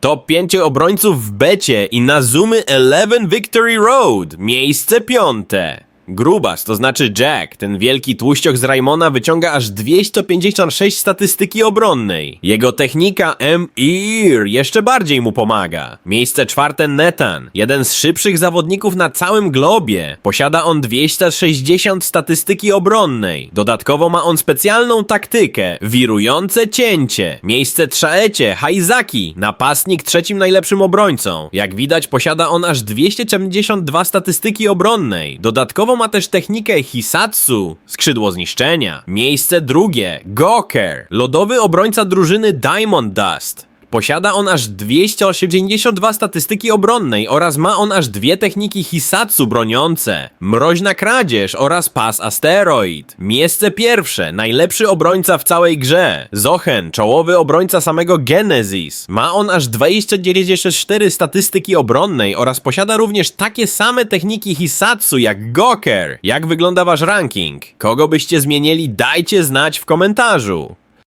Top 5 obrońców w becie i Nazumy 11 Victory Road. Miejsce piąte. Grubas, to znaczy Jack, ten wielki tłuścioch z Raimona wyciąga aż 256 statystyki obronnej. Jego technika M-Ear jeszcze bardziej mu pomaga. Miejsce czwarte Netan, jeden z szybszych zawodników na całym globie. Posiada on 260 statystyki obronnej. Dodatkowo ma on specjalną taktykę, wirujące cięcie. Miejsce trzecie Haizaki, napastnik trzecim najlepszym obrońcą. Jak widać posiada on aż 272 statystyki obronnej. Dodatkowo ma też technikę Hisatsu, skrzydło zniszczenia. Miejsce drugie, Goker, lodowy obrońca drużyny Diamond Dust. Posiada on aż 282 statystyki obronnej oraz ma on aż dwie techniki Hisatsu broniące. Mroźna kradzież oraz pas asteroid. Miejsce pierwsze, najlepszy obrońca w całej grze. Zochen, czołowy obrońca samego Genesis. Ma on aż 294 statystyki obronnej oraz posiada również takie same techniki Hisatsu jak Goker. Jak wygląda wasz ranking? Kogo byście zmienili? Dajcie znać w komentarzu.